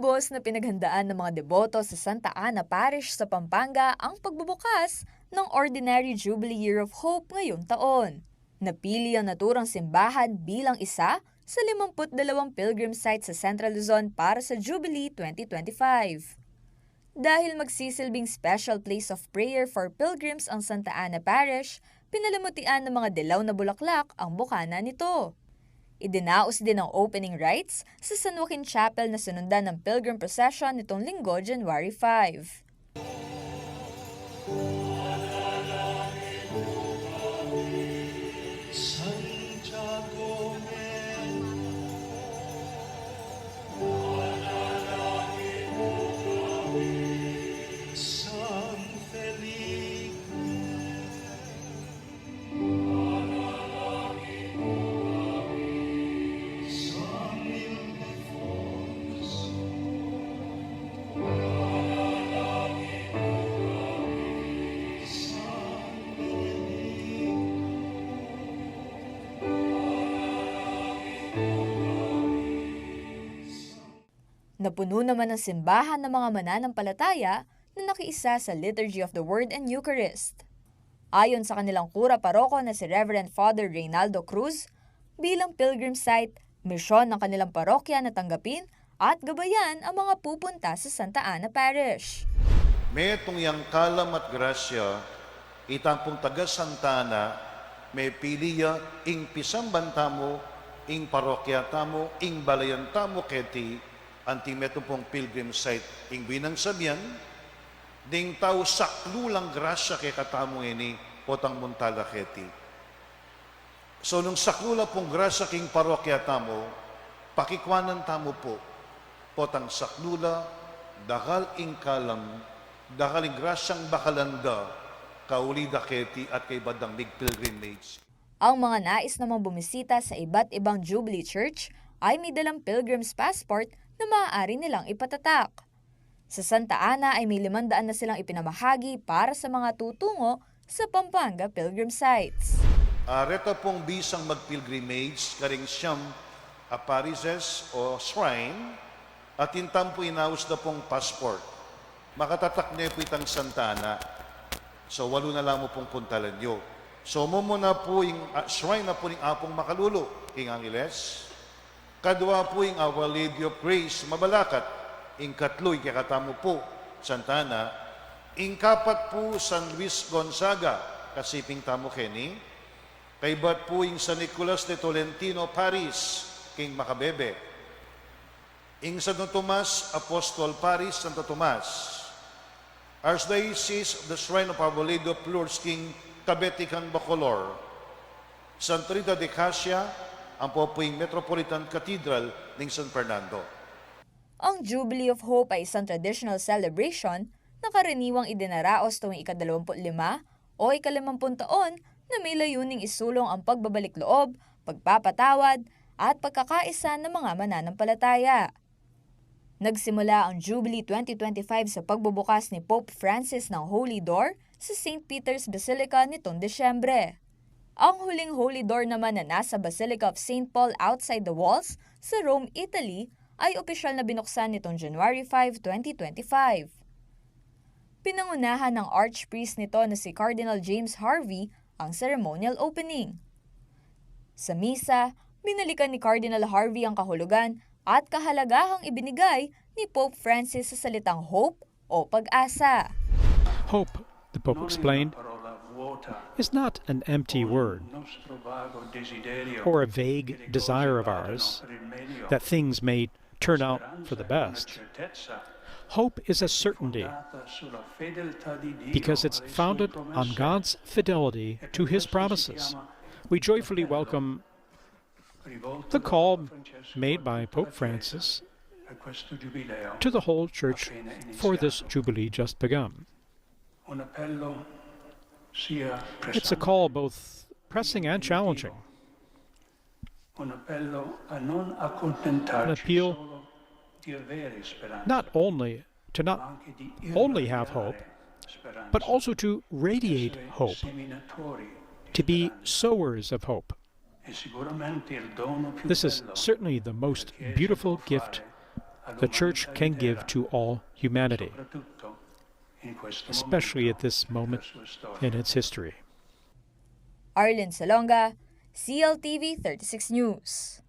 Lubos na pinaghandaan ng mga deboto sa Santa Ana Parish sa Pampanga ang pagbubukas ng Ordinary Jubilee Year of Hope ngayong taon. Napili ang naturang simbahan bilang isa sa 52 pilgrim sites sa Central Luzon para sa Jubilee 2025. Dahil magsisilbing special place of prayer for pilgrims ang Santa Ana Parish, pinalamutian ng mga dilaw na bulaklak ang bukana nito. Idinaos din ang opening rites sa San Joaquin Chapel na sinundan ng pilgrim procession nitong linggo, January 5. Napuno naman ang simbahan ng mga mananampalataya na nakiisa sa Liturgy of the Word and Eucharist. Ayon sa kanilang kura paroko na si Reverend Father Reynaldo Cruz, bilang pilgrim site, misyon ng kanilang parokya na tanggapin at gabayan ang mga pupunta sa Santa Ana Parish. Metong yang kalam at grasya, itampong taga Santana, may piliya ing pisamban tamo, ing parokya tamo, ing balayan tamo keti, anti metong pong pilgrim site, ing binang sabyan, ding tao saklulang grasya kay katamo ini, potang muntala keti. So nung saklula pong grasya king parokya tamo, pakikwanan tamo po, potang saklula, dakal ing kalam, dakal ing grasyang bakalanda, kauli daketi at kay badang big pilgrimage. Ang mga nais namang bumisita sa iba't ibang Jubilee Church ay may dalang pilgrim's passport na maaari nilang ipatatak. Sa Santa Ana ay may limandaan na silang ipinamahagi para sa mga tutungo sa Pampanga Pilgrim Sites. Uh, reto pong bisang mag-pilgrimage, karing siyam aparises o shrine, at intam po inaus na pong passport. Makatatak niya po itang Santana. So, walo na lang mo pong puntalan nyo. So, mo na po yung uh, shrine na po ng Apong Makalulo, King Angeles. Kadwa po yung Our Lady of Grace, Mabalakat. Ing katloy, kakatamo po, Santana. Ing kapat po, San Luis Gonzaga, kasiping tamo Kenny. Kay bat po yung San Nicolas de Tolentino, Paris, King Makabebe. Ing Santo Tomas, Apostol Paris, Santo Tomas. Archdiocese of the Shrine of Our Lady of Lourdes, King Kabetikan Bacolor. Santa Rita de Casia, ang po po yung Metropolitan Cathedral ng San Fernando. Ang Jubilee of Hope ay isang traditional celebration na karaniwang idinaraos tuwing ika-25 o ika-50 taon na may layuning isulong ang pagbabalik loob, pagpapatawad, at pagkakaisa ng mga mananampalataya. Nagsimula ang Jubilee 2025 sa pagbubukas ni Pope Francis ng Holy Door sa St. Peter's Basilica nitong Desyembre. Ang huling Holy Door naman na nasa Basilica of St. Paul outside the walls sa Rome, Italy ay opisyal na binuksan nitong January 5, 2025. Pinangunahan ng Archpriest nito na si Cardinal James Harvey ang ceremonial opening. Sa misa, binalikan ni Cardinal Harvey ang kahulugan at kahalagahang ibinigay ni Pope Francis sa salitang hope o pag-asa. Hope, the Pope explained, is not an empty word or a vague desire of ours that things may turn out for the best. Hope is a certainty because it's founded on God's fidelity to His promises. We joyfully welcome the call made by Pope Francis to the whole Church for this Jubilee just begun. It's a call both pressing and challenging, an appeal not only to not only have hope, but also to radiate hope, to be sowers of hope. This is certainly the most beautiful gift the Church can give to all humanity, especially at this moment in its history. Arlen Salonga, CLTV 36 News.